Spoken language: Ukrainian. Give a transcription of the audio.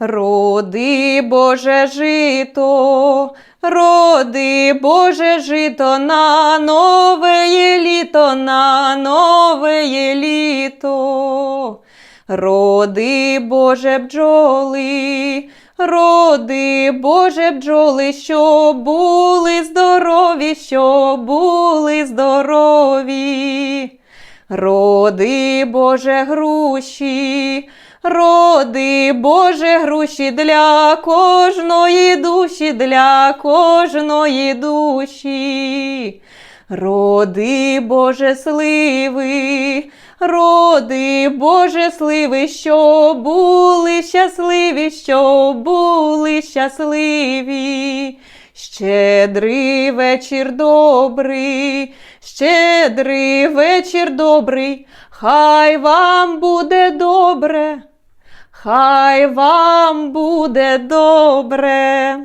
Роди Боже жито, роди Боже жито на нове літо, на нове літо. Роди Боже бджоли, роди Боже бджоли, що були здорові, що були здорові. Роди Боже груші, роди Боже груші для кожної душі, для кожної душі. Роди Боже сливи, роди Боже сливи, що були щасливі, що були щасливі. Щедрий вечір добрий, щедрий вечір добрий, хай вам буде добре, хай вам буде добре.